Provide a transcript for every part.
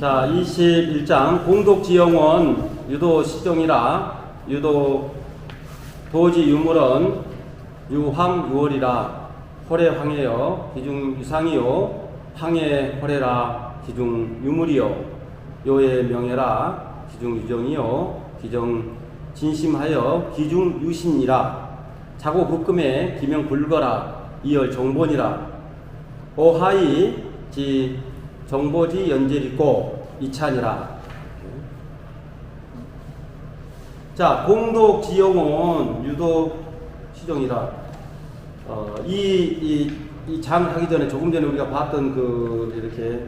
자, 21장 공독지영원 유도 시종이라 유도 도지 유물은 유황 유월이라 호래 황해여 기중 유상이요. 황해 호래라 기중 유물이요. 요의 명예라 기중 유정이요 기정 진심하여 기중 유신이라 자고 국금에 기명 불거라 이열 정본이라 오하이 지 정보지 연재리고 이찬이라. 자 공독 지용은 유도 시종이라. 어, 이이 장 하기 전에 조금 전에 우리가 봤던 그 이렇게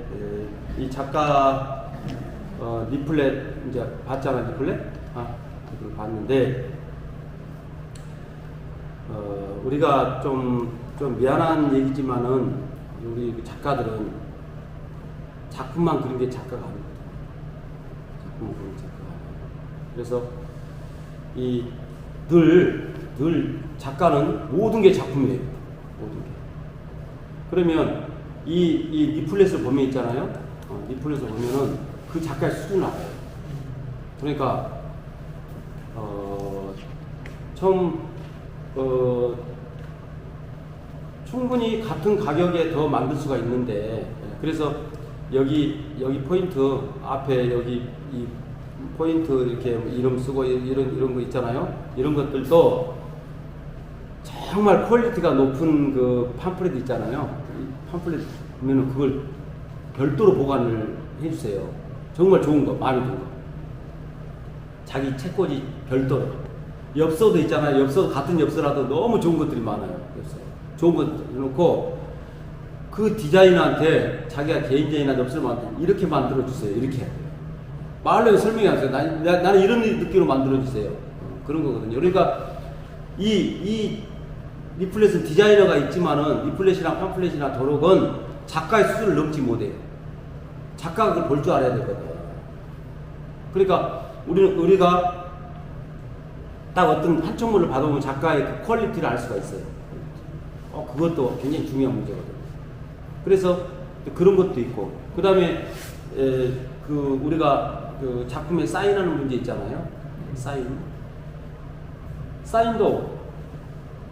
예, 이 작가 어, 리플렛 이제 봤잖아 리플렛 아 그걸 봤는데 어, 우리가 좀, 좀 미안한 얘기지만은 우리 그 작가들은 작품만 그린 게 작가가 아니거든. 작품만 그린 게 작가가 아니야. 그래서 이 늘, 늘 작가는 모든 게 작품이에요. 모든 게. 그러면 이, 이 리플렛을 보면 있잖아요. 어, 리플렛을 보면은 그 작가의 수준 알아요. 그러니까, 어, 처음, 어, 충분히 같은 가격에 더 만들 수가 있는데, 그래서 여기, 여기 포인트, 앞에 여기 이 포인트 이렇게 이름 쓰고 이런, 이런 거 있잖아요. 이런 것들도 정말 퀄리티가 높은 그 팜플렛 있잖아요. 이 팜플렛 보면은 그걸 별도로 보관을 해주세요. 정말 좋은 거, 마음에 드는 거. 자기 책꽂이 별도로. 엽서도 있잖아요. 엽서 같은 엽서라도 너무 좋은 것들이 많아요. 엽서. 좋은 것 해놓고 그 디자이너한테 자기가 개인적인 엽서를 만들 이렇게 만들어 주세요. 이렇게. 말로 설명이 안 돼요. 나, 나, 나는 이런 느낌으로 만들어 주세요. 어, 그런 거거든요. 그러니까 이, 이 리플렛은 디자이너가 있지만은 리플렛이나 팜플렛이나 도록은 작가의 수준을 넘지 못해요. 작가가 그걸 볼 줄 알아야 되거든. 그러니까 우리는 우리가 딱 어떤 한 총물을 받아보면 작가의 그 퀄리티를 알 수가 있어요. 어, 그것도 굉장히 중요한 문제거든요. 그래서 그런 것도 있고, 그 다음에 그 우리가 그 작품에 사인하는 문제 있잖아요. 사인. 사인도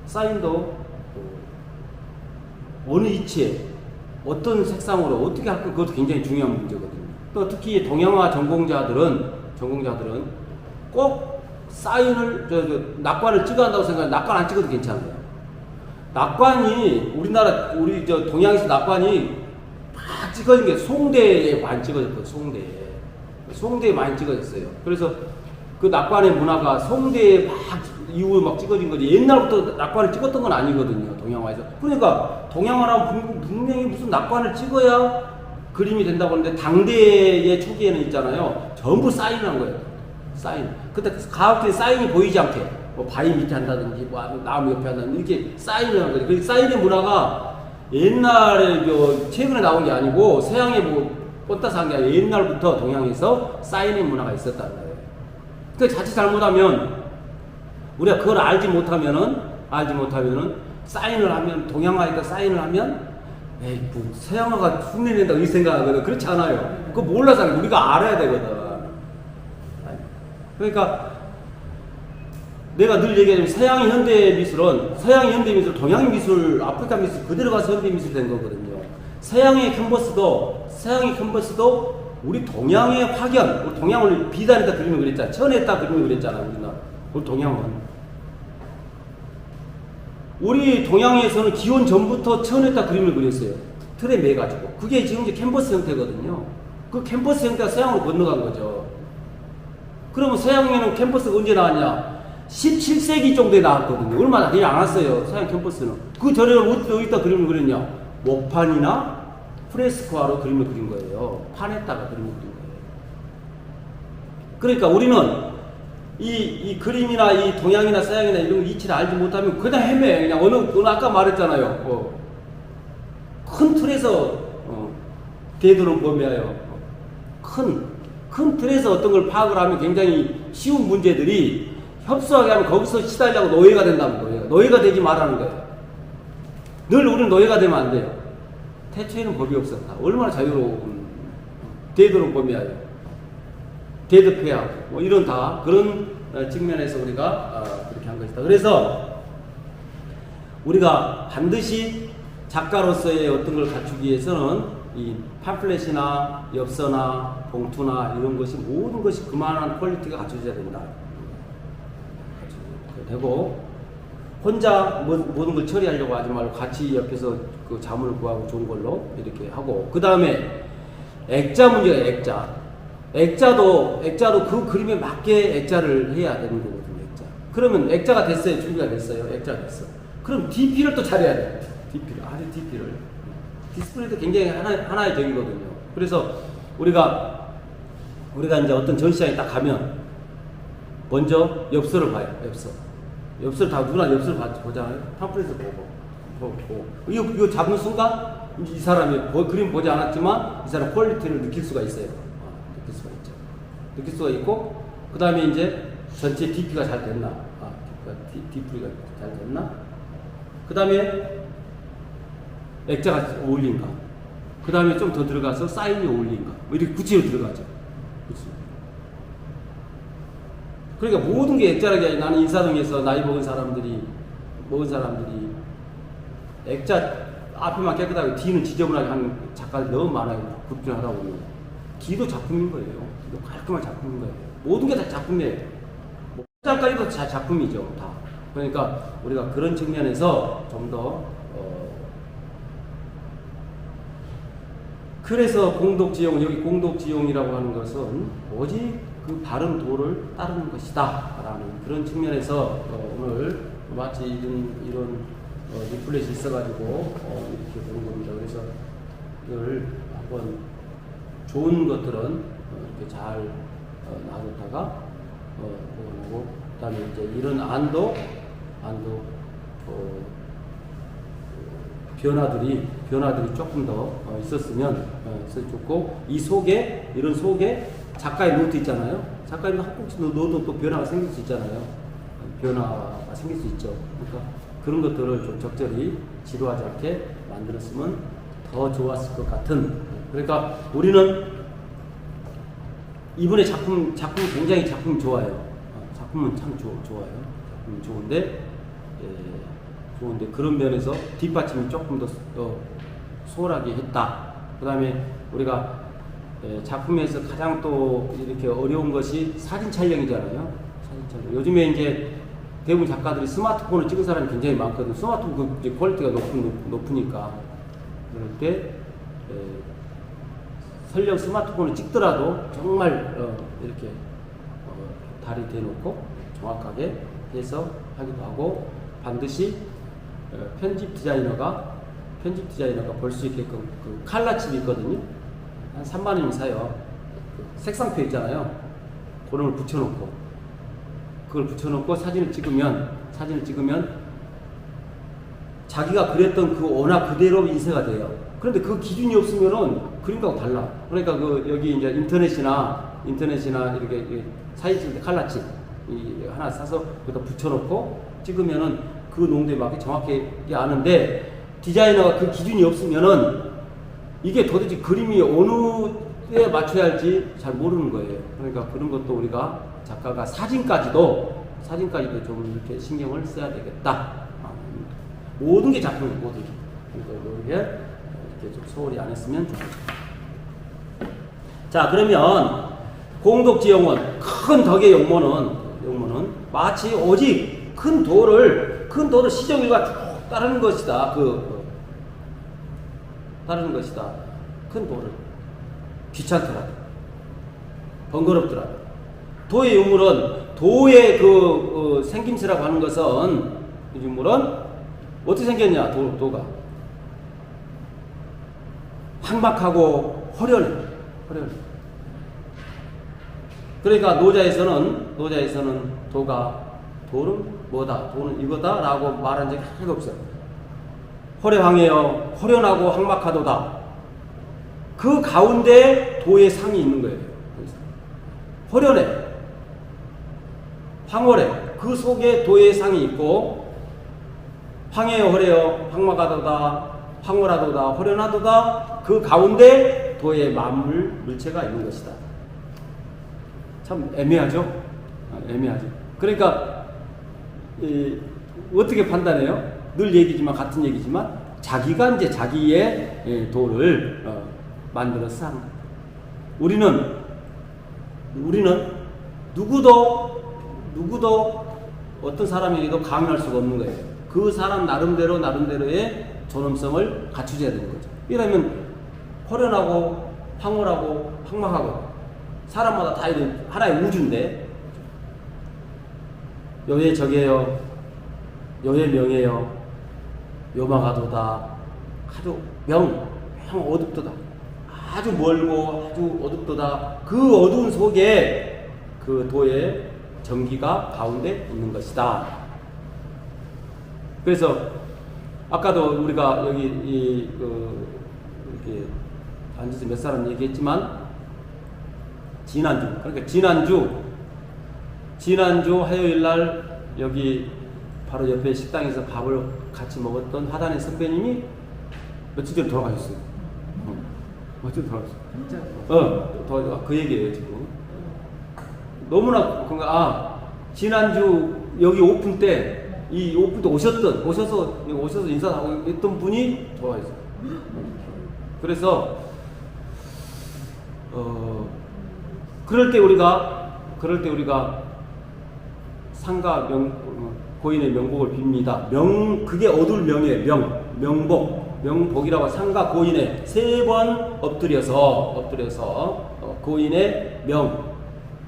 사인도 어느 위치에 어떤 색상으로 어떻게 할까 그것도 굉장히 중요한 문제거든요. 또 특히 동양화 전공자들은 전공자들은 꼭 사인을 저, 저 낙관을 찍어야 한다고 생각해 낙관 안 찍어도 괜찮아요. 낙관이 우리나라 우리 저 동양에서 낙관이 막 찍어진 게 송대에 많이 찍어졌거든요. 송대에 송대에 많이 찍어졌어요. 그래서 그 낙관의 문화가 송대에 막 이후에 막 찍어진 거지 옛날부터 낙관을 찍었던 건 아니거든요. 동양화에서. 그러니까 동양화라면 분명히 무슨 낙관을 찍어야 그림이 된다고 하는데 당대의 초기에는 있잖아요. 전부 사인을 한 거예요. 사인. 그때 가학에 사인이 보이지 않게 뭐 바위 밑에 한다든지 뭐 나무 옆에 한다든지 이렇게 사인을 한 거예요. 그 사인의 문화가 옛날에 저 최근에 나온 게 아니고 서양에 뭐 뻗다서 한게 아니라 옛날부터 동양에서 사인의 문화가 있었다는 거예요. 그 자칫 잘못하면 우리가 그걸 알지 못하면은 알지 못하면은 사인을 하면 동양화에다 사인을 하면 에이 뭐 서양화가 흉내낸다고 이 생각하거든 그렇지 않아요 그거 몰라서. 우리가 알아야 되거든 그러니까 내가 늘 얘기하자면 서양의 현대 미술은 서양의 현대 미술 동양의 미술 아프리카 미술 그대로 가서 현대 미술 된 거거든요 서양의 캔버스도 서양의 캔버스도 우리 동양의 확연 우리 동양을 비단에다 그림을 그렸잖아 천에다 그림을 그렸잖아 우리나라 우리 동양은 우리 동양에서는 기원 전부터 천에다 그림을 그렸어요. 틀에 매 가지고. 그게 지금 이제 캔버스 형태거든요. 그 캔버스 형태가 서양으로 건너간 거죠. 그러면 서양에는 캔버스가 언제 나왔냐? 17세기 정도에 나왔거든요. 얼마나 되지 않았어요. 서양 캠퍼스는. 그 어디- 어디다 그림을 그렸냐? 목판이나 프레스코아로 그림을 그린 거예요. 판에다가 그림을 그린 거예요. 그러니까 우리는 이, 이 그림이나 이 동양이나 서양이나 이런 거 이치를 알지 못하면 그냥 헤매. 그냥 어느, 어느 아까 말했잖아요. 어. 큰 틀에서 어, 대두는 범위하여 큰, 큰 틀에서 어떤 걸 파악을 하면 굉장히 쉬운 문제들이 협소하게 하면 거기서 시달리고 노예가 된다는 거예요. 노예가 되지 말라는 거예요. 늘 우리는 노예가 되면 안 돼요. 태초에는 법이 없었다. 얼마나 자유로운 되도록 범위하여 대득해야 뭐 이런 다 그런 어, 측면에서 우리가 어, 그렇게 한 것이다. 그래서 우리가 반드시 작가로서의 어떤 걸 갖추기 위해서는 이 팜플렛이나 엽서나 봉투나 이런 것이 모든 것이 그만한 퀄리티가 갖춰져야 된다. 되고 혼자 뭐- 모든 걸 처리하려고 하지 말고 같이 옆에서 그 자문을 구하고 좋은 걸로 이렇게 하고 그 다음에 액자 문제가 액자. 액자도 액자도 그 그림에 맞게 액자를 해야 되는 거거든요 액자. 그러면 액자가 됐어요? 준비가 됐어요? 액자가 됐어 그럼 DP를 또 잘해야 돼 DP를 아주 DP를 디스플레이도 굉장히 하나, 하나의 적이거든요. 그래서 우리가 우리가 이제 어떤 전시장에 딱 가면 먼저 엽서를 봐요 엽서. 엽서를 다 누구나 엽서를 봐- 보잖아요. 팜플렛을 보고 보고 이거, 이거 잡는 순간 이 사람이 보- 그림 보지 않았지만 이 사람 퀄리티를 느낄 수가 있어요. 아, 느낄 수가 있죠. 느낄 수가 있고 그 다음에 이제 전체 DP가 잘 됐나? 아, DP가 잘 됐나? 그 다음에 액자가 어울린가 그 다음에 좀 더 들어가서 사인이 어울린가 뭐 이렇게 구체로 들어가죠 그치? 그러니까 모든 게 액자라는 게 나는 인사동에서 나이 먹은 사람들이 먹은 사람들이 액자 앞에만 깨끗하고 뒤는 지저분하게 하는 작가들 너무 많아요. 급진하다 보면 뒤도 작품인 거예요. 뒤도 깔끔한 작품인 거예요. 모든 게 다 작품이에요. 뭐 장까지도 다 작품이죠. 다. 그러니까 우리가 그런 측면에서 좀더 어, 그래서 공덕지용 여기 공덕지용이라고 하는 것은 오직 그 바른 도를 따르는 것이다 라는 그런 측면에서 어, 오늘 마치 이런 이런 어, 리플렛이 있어가지고 어, 이렇게 보는 겁니다. 그래서 이걸 한번 좋은 것들은 어, 이렇게 잘 어, 놔뒀다가 어, 보관하고 그 다음에 이제 이런 안도 안도 어, 변화들이 변화들이 조금 더 어, 있었으면 어, 있어 좋고 이 속에 이런 속에 작가의 노트 있잖아요. 작가의 한 꼭지 넣어도 또 변화가 생길 수 있잖아요. 변화가 생길 수 있죠. 그러니까 그런 것들을 좀 적절히 지루하지 않게 만들었으면 더 좋았을 것 같은. 그러니까 우리는 이번에 작품 작품 굉장히 작품 좋아요. 어, 작품은 참 좋, 좋아요. 작품 좋은데 예, 좋은데 그런 면에서 뒷받침이 조금 더, 더 수월하게 했다. 그 다음에 우리가 예, 작품에서 가장 또 이렇게 어려운 것이 사진 촬영이잖아요. 사진 촬영. 요즘에 이제 대부분 작가들이 스마트폰을 찍은 사람이 굉장히 많거든요. 스마트폰 그 퀄리티가 높은, 높으니까 그럴 때 예, 설령 스마트폰을 찍더라도 정말 어, 이렇게 어, 다리 대놓고 정확하게 해서 하기도 하고 반드시 어, 편집 디자이너가 편집 디자이너가 볼수 있게끔 그 칼라칩이 있거든요. 한 3만 원이면 사요. 그 색상표 있잖아요. 그런 걸 붙여놓고 그걸 붙여놓고 사진을 찍으면 사진을 찍으면 자기가 그렸던 그 원화 그대로 인쇄가 돼요. 그런데 그 기준이 없으면은 그림하고 달라. 그러니까 그 여기 이제 인터넷이나 인터넷이나 이렇게 사진 찍을 때 칼라칩 이 하나 사서 거기다 붙여놓고 찍으면은 그 농도에 맞게 정확히 아는데 디자이너가 그 기준이 없으면은 이게 도대체 그림이 어느 때 맞춰야 할지 잘 모르는 거예요. 그러니까 그런 것도 우리가 작가가 사진까지도 사진까지도 좀 이렇게 신경을 써야 되겠다. 아, 모든 게 작품이에요, 모든 게. 이게 이렇게 좀 소홀히 안 했으면 좋겠다. 자, 그러면 공덕지용원 큰 덕의 용모는 용모는 마치 오직 큰 도를 큰 도를 시정일과 쭉 따르는 것이다. 그 어, 따르는 것이다. 큰 도를. 귀찮더라도. 번거롭더라도. 도의 유물은 도의 그 어, 생김새라고 하는 것은 이 유물은 어떻게 생겼냐 도, 도가. 황박하고 허련해. 허련해. 그러니까 노자에서는 노자에서는 도가 도는 뭐다? 도는 이거다라고 말한 적이 하나도 없어요. 허례황해요 허련하고 황박하도다 그 가운데 도의 상이 있는 거예요. 허련해. 황홀해. 그 속에 도의 상이 있고 황해여 호래여 황마가도다 황홀하도다 호련하도다 그 가운데 도의 만물 물체가 있는 것이다. 참 애매하죠? 아, 애매하죠. 그러니까 이, 어떻게 판단해요? 늘 얘기지만 같은 얘기지만 자기가 이제 자기의 예, 도를 어, 만들어서 한 우리는 우리는 누구도 누구도 어떤 사람에게도 강요할 수가 없는 거예요. 그 사람 나름대로 나름대로의 존엄성을 갖추셔야 되는 거죠. 이러면 호련하고 황홀하고 황망하고 사람마다 다 이런 하나의 우주인데 여의 적이에요. 여의 명예요. 요망하도다. 아주 명, 명 어둡도다. 아주 멀고 아주 어둡도다. 그 어두운 속에 그 도의 전기가 가운데 있는 것이다. 그래서 아까도 우리가 여기 이, 그, 이렇게 앉아서 몇 사람 얘기했지만 지난주 그러니까 지난주 지난주 화요일 날 여기 바로 옆에 식당에서 밥을 같이 먹었던 화단의 선배님이 며칠 전에 돌아가셨어요. 어. 며칠 돌아가셨어요. 진짜 어, 더, 그 얘기예요, 지금. 너무나, 그니까, 아, 지난주 여기 오픈 때, 이 오픈 때 오셨던, 오셔서, 오셔서 인사하고 있던 분이 돌아가셨어요. 그래서, 어, 그럴 때 우리가, 그럴 때 우리가 상가 명, 어, 고인의 명복을 빕니다. 명, 그게 어둘 명이에요. 명, 명복. 명복이라고 상가 고인의 세 번 엎드려서, 엎드려서, 어, 고인의 명.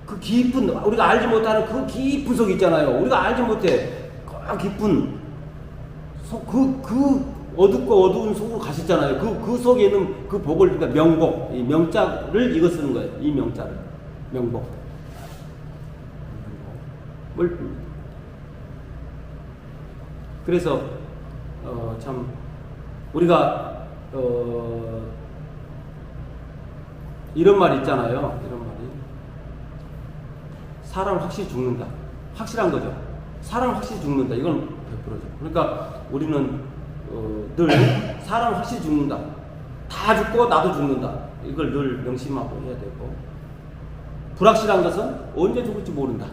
그 깊은, 우리가 알지 못하는 그 깊은 속 있잖아요. 우리가 알지 못해. 그 깊은 속, 그, 그 어둡고 어두운 속으로 가셨잖아요. 그, 그 속에 있는 그 복을, 그러니까 명복, 이 명자를 이거 쓰는 거예요. 이 명자를. 명복. 뭘. 그래서 어, 참 우리가 어, 이런 말 있잖아요. 이런 말이 사람 확실히 죽는다. 확실한 거죠. 사람 확실히 죽는다. 이건 100%죠. 그러니까 우리는 어, 늘 사람 확실히 죽는다. 다 죽고 나도 죽는다. 이걸 늘 명심하고 해야 되고 불확실한 것은 언제 죽을지 모른다.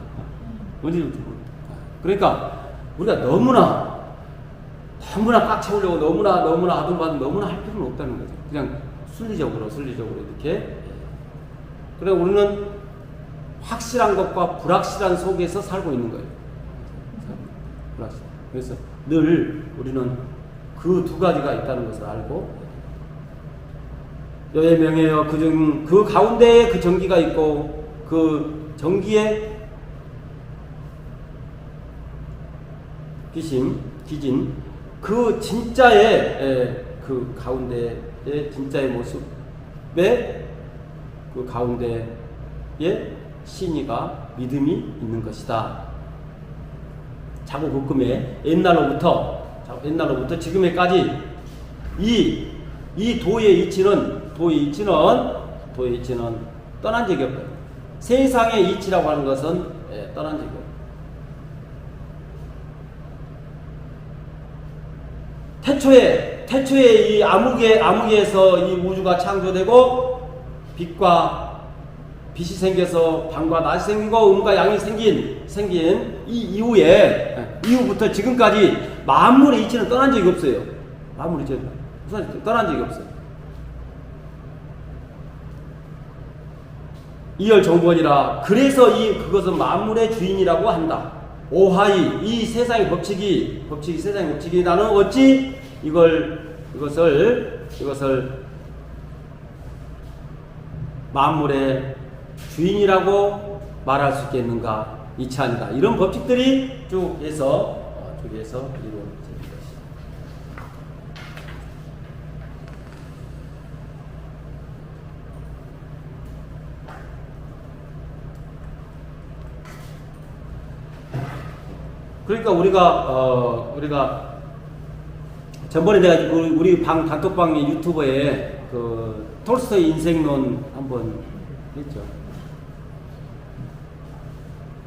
언제 죽을지 모른다. 그러니까 우리가 너무나 너무나 꽉 채우려고 너무나 너무나 아둥바둥 너무나 할 필요는 없다는 거죠. 그냥 순리적으로 순리적으로 이렇게. 그래 우리는 확실한 것과 불확실한 속에서 살고 있는 거예요. 불확실. 그래서 늘 우리는 그 두 가지가 있다는 것을 알고 여의 명예여 그중 그 가운데에 그 전기가 있고 그 전기에 기심 기진 그 진짜의 에, 그 가운데의 진짜의 모습에 그 가운데에 신이가 믿음이 있는 것이다. 자고 볶음에 옛날로부터 자, 옛날로부터 지금에까지 이, 이 도의 이치는 도의 이치는 도의 이치는 떠난 적이 없다. 세상의 이치라고 하는 것은 예, 떠난 적이 없다. 태초에 태초에 이 암흑의 암흑에서 이 우주가 창조되고 빛과 빛이 생겨서 밤과 낮이 생기고 음과 양이 생긴 생긴 이 이후에 이후부터 지금까지 만물의 이치는 떠난 적이 없어요. 만물의 이치는 떠난 적이 없어요. 이열 정권이라 그래서 이 그것은 만물의 주인이라고 한다. 오하이 이 세상의 법칙이 법칙이 세상의 법칙이 나는 어찌 이걸 이것을 이것을 만물의 주인이라고 말할 수 있겠는가? 이치아니다 이런 법칙들이 쭉 해서 어, 쭉 해서 이루어진 것이. 그러니까 우리가 어 우리가 전번에 내가 그 우리 방 단톡방 유튜버에 그 톨스토이 인생론 한번 했죠.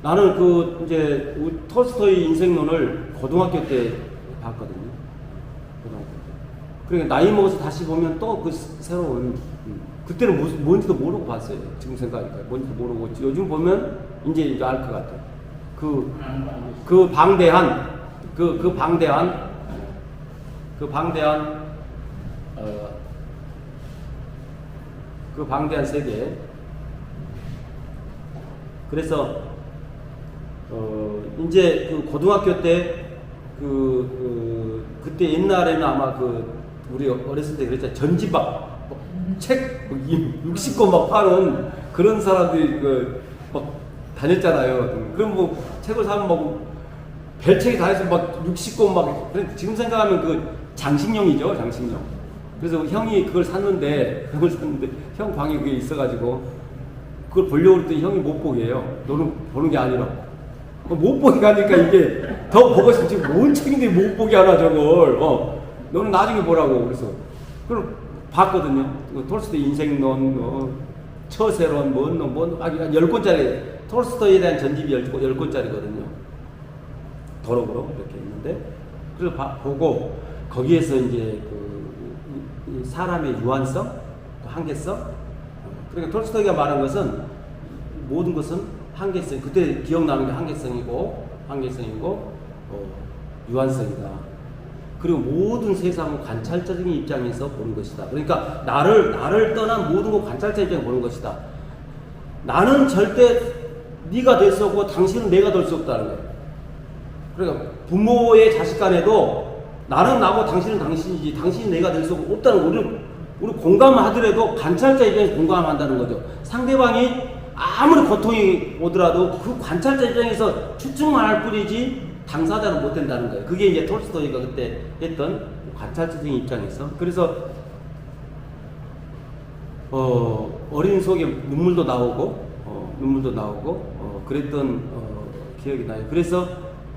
나는 그 이제 우- 톨스토이 인생론을 고등학교 때 봤거든요. 고등학교 때. 그러니까 나이 먹어서 다시 보면 또 그 새로운 음, 그때는 무슨 뭔지도 모르고 봤어요. 지금 생각하니까 뭔지도 모르고 요즘 보면 이제 이제 알 것 같아요. 그 그 방대한 그 그 방대한 그 방대한 어, 그 방대한 세계. 그래서 어 이제 그 고등학교 때 그, 그 그때 옛날에는 아마 그 우리 어렸을 때 그랬잖아요. 전지박 책 60권 막 파는 그런 사람들이 그막 다녔잖아요. 그럼 뭐 책을 사면 막 별책이 다 해서 막 60권 막 지금 생각하면 그 장식용이죠 장식용. 그래서 형이 그걸 샀는데 그걸 샀는데 형 방에 그게 있어가지고 그걸 보려고 그랬더니 형이 못 보게 해요. 너는 보는 게 아니라. 어, 못 보게 하니까 이게 더 보고 싶지. 뭔 책인데 못 보게 하나 저걸. 어. 너는 나중에 보라고. 그래서. 그걸 봤거든요. 그 톨스토이 인생론, 어, 처세론, 뭔 놈, 뭔, 막, 열 권짜리, 톨스토이에 대한 전집이 열, 열 권짜리거든요. 도록으로 이렇게 있는데. 그래서 봐- 보고, 거기에서 이제 그, 사람의 유한성, 또 한계성, 그러니까 톨스토이가 말한 것은 모든 것은 한계성. 그때 기억나는 게 한계성이고 한계성이고 어, 유한성이다. 그리고 모든 세상은 관찰자적인 입장에서 보는 것이다. 그러니까 나를 나를 떠난 모든 것 관찰자 입장에 보는 것이다. 나는 절대 네가 될 수 없고 당신은 내가 될 수 없다는 거예요. 그러니까 부모의 자식 간에도 나는 나고 당신은 당신이지 당신이 내가 될 수 없다는 거 우리는 우리 공감하더라도 관찰자 입장에서 공감한다는 거죠. 상대방이 아무리 고통이 오더라도 그 관찰자 입장에서 추측만 할 뿐이지 당사자는 못 된다는 거예요. 그게 이제 톨스토이가 그때 했던 관찰자적인 입장에서 그래서 어, 어린 속에 눈물도 나오고 어, 눈물도 나오고 어, 그랬던 어, 기억이 나요. 그래서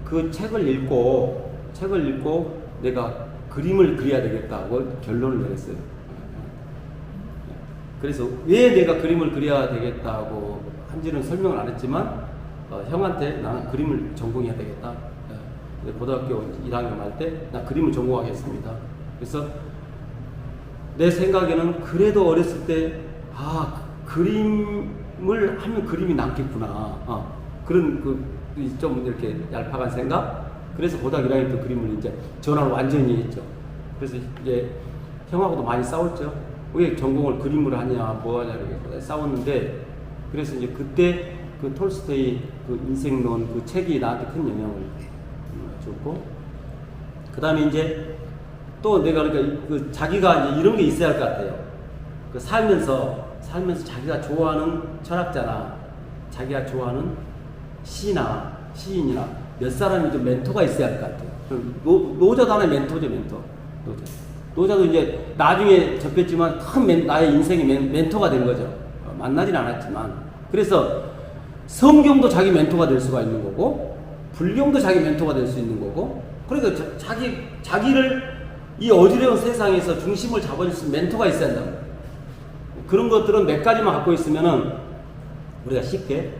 그 책을 읽고 책을 읽고 내가 그림을 그려야 되겠다고 결론을 내렸어요. 그래서 왜 내가 그림을 그려야 되겠다고 한지는 설명을 안 했지만 어, 형한테 나는 그림을 전공해야 되겠다. 예. 고등학교 1학년 할 때 나 그림을 전공하겠습니다. 그래서 내 생각에는 그래도 어렸을 때, 아, 그림 을 하면 그림이 남겠구나. 어, 그런 그, 좀 이렇게 얄팍한 생각? 그래서 1학년 때 그림을 이제 전화를 완전히 했죠. 그래서 이제 형하고도 많이 싸웠죠. 왜 전공을 그림으로 하냐, 뭐 하냐, 이렇게 싸웠는데, 그래서 이제 그때 그 톨스토이 그 인생론 그 책이 나한테 큰 영향을 줬고, 그 다음에 이제 또 내가 그러니까 그 자기가 이제 이런 게 있어야 할 것 같아요. 그 살면서 살면서 자기가 좋아하는 철학자나 자기가 좋아하는 시나 시인이나 몇 사람이 좀 멘토가 있어야 할 것 같아요. 그럼 노, 노자도 하나의 멘토죠, 멘토. 노자. 노자도 이제 나중에 접했지만 큰 멘, 나의 인생의 멘, 멘토가 된 거죠. 어, 만나진 않았지만. 그래서 성경도 자기 멘토가 될 수가 있는 거고, 불경도 자기 멘토가 될 수 있는 거고, 그러니까 자, 자기, 자기를 이 어지러운 세상에서 중심을 잡아줄 수 있는 멘토가 있어야 한다. 그런 것들은 몇 가지만 갖고 있으면은 우리가 쉽게.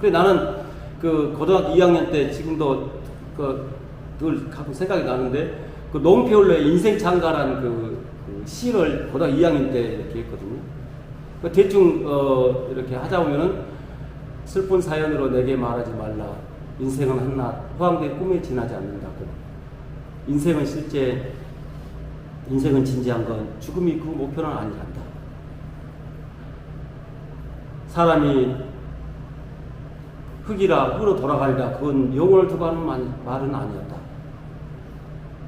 그래 나는 그 고등학교 2학년 때 지금도 그늘 가끔 생각이 나는데 그 롱페올러의 인생 창가라는 그, 그 시를 고등학교 2학년 때 이렇게 했거든요. 그 대충 어 이렇게 하다 보면은 슬픈 사연으로 내게 말하지 말라. 인생은 한낱 호황된 꿈에 지나지 않는다고. 인생은 실제 인생은 진지한 건 죽음이 그 목표는 아니란다. 사람이 흙이라 흙으로 돌아가리라 그건 영혼을 두고 하는 말- 말은 아니었다.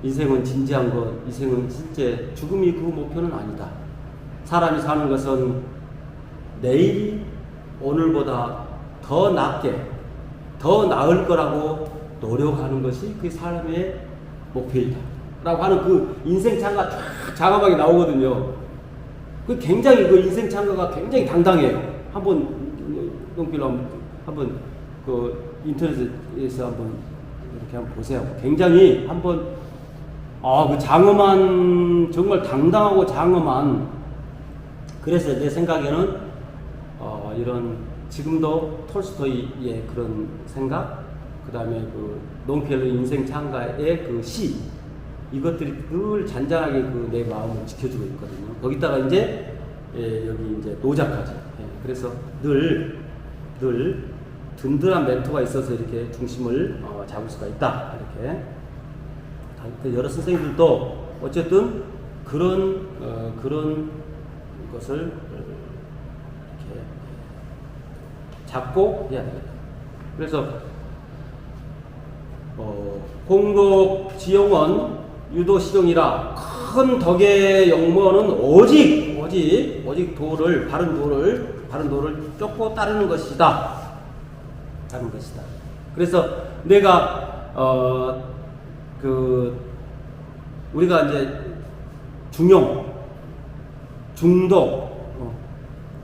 인생은 진지한 것, 인생은 실제 죽음이 그 목표는 아니다. 사람이 사는 것은 내일이 오늘보다 더 낫게, 더 나을 거라고 노력하는 것이 그 사람의 목표이다. 라고 하는 그 인생 창가 쫙 장엄하게 나오거든요. 그 굉장히 그 인생 창가가 굉장히 당당해요. 한번 농필로 한번, 그 인터넷에서 한번 이렇게 한번 보세요. 굉장히 한번 아 그 장엄한 정말 당당하고 장엄한 그래서 내 생각에는 어, 이런 지금도 톨스토이의 그런 생각, 그 다음에 그 롱펠러 인생 창가의 그 시, 이것들이 늘 잔잔하게 그 내 마음을 지켜주고 있거든요. 거기다가 이제 예, 여기 이제 노자까지. 예, 그래서 늘, 늘 든든한 멘토가 있어서 이렇게 중심을 어, 잡을 수가 있다. 이렇게. 다- 그 여러 선생님들도 어쨌든 그런, 어, 그런 것을 어, 이렇게 잡고 해야 되겠다. 그래서 어, 공덕 지영원 유도 시종이라 큰 덕의 영모는 오직 오직 오직 도를 바른 도를 바른 도를 쫓고 따르는 것이다. 따르는 것이다. 그래서 내가 어 그 우리가 이제 중용 중도 어,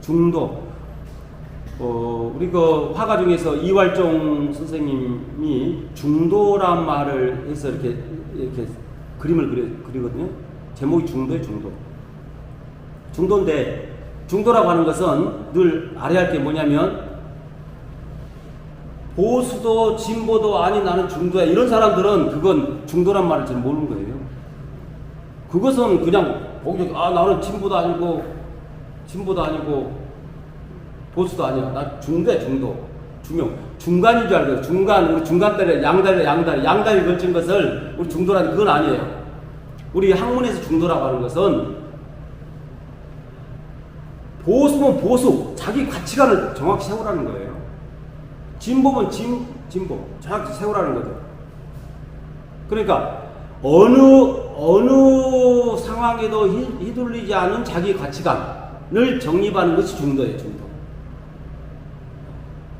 중도 어, 우리 그 화가 중에서 이활종 선생님이 중도란 말을 해서 이렇게 이렇게 그림을 그려, 그리거든요. 제목이 중도의 중도. 중도인데 중도라고 하는 것은 늘 알아야 할게 뭐냐면 보수도 진보도 아닌 나는 중도야 이런 사람들은 그건 중도란 말을 잘 모르는 거예요. 그것은 그냥 보기 아 나는 진보도 아니고 진보도 아니고 보수도 아니야. 나 중도야 중도. 중용. 중간인 줄 알고 중간 우리 중간다리 양다리 양다리 양다리 걸친 것을 우리 중도라는 그건 아니에요. 우리 학문에서 중도라고 하는 것은 보수면 보수 자기 가치관을 정확히 세우라는 거예요. 진보면 진 진보 정확히 세우라는 거죠. 그러니까 어느 어느 상황에도 휘- 휘둘리지 않은 자기 가치관을 정립하는 것이 중도예요, 중도.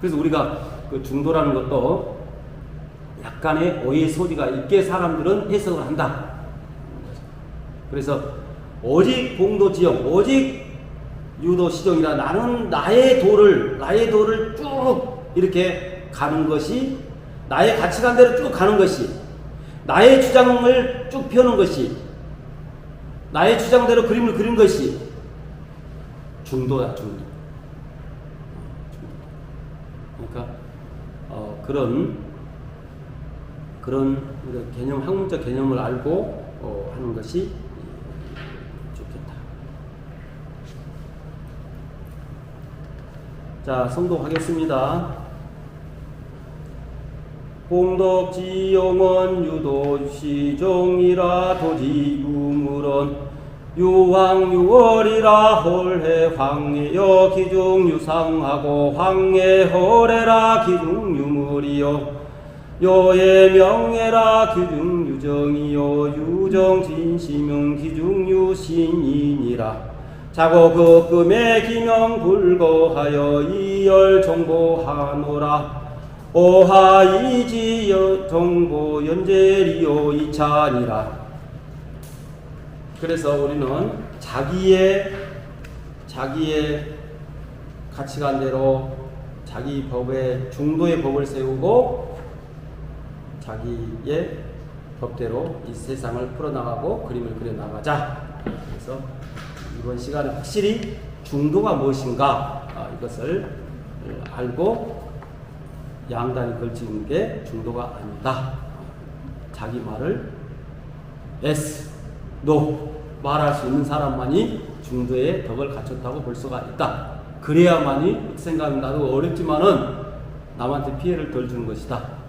그래서 우리가 그 중도라는 것도 약간의 오해 소리가 있게 사람들은 해석을 한다. 그래서 오직 공도 지역, 오직 유도 시정이라 나는 나의 도를 나의 도를 쭉 이렇게 가는 것이 나의 가치관대로 쭉 가는 것이 나의 주장을 쭉 펴는 것이 나의 주장대로 그림을 그린 것이 중도야 중도. 그러니까 어, 그런 그런 개념 학문적 개념을 알고 어, 하는 것이 좋겠다. 자, 성독하겠습니다. 공덕지영원 유도시종이라 도지유물은 유황유월이라 홀해 황해여 기중유상하고 황해홀해라 기중유물이여. 여의 명예라 기중유정이여. 유정진심은 기중유신이니라 자고 극금의 기명 불거하여 이열 정보하노라 오하 이지여 정보 연재리요 이찬이라 그래서 우리는 자기의 자기의 가치관대로 자기 법의 중도의 법을 세우고 자기의 법대로 이 세상을 풀어나가고 그림을 그려나가자. 그래서 이번 시간에 확실히 중도가 무엇인가 아, 이것을 알고 양단이 걸치는 게 중도가 아니다. 자기 말을 S, NO 말할 수 있는 사람만이 중도의 덕을 갖췄다고 볼 수가 있다. 그래야만이 생각이 나도 어렵지만은 남한테 피해를 덜 주는 것이다.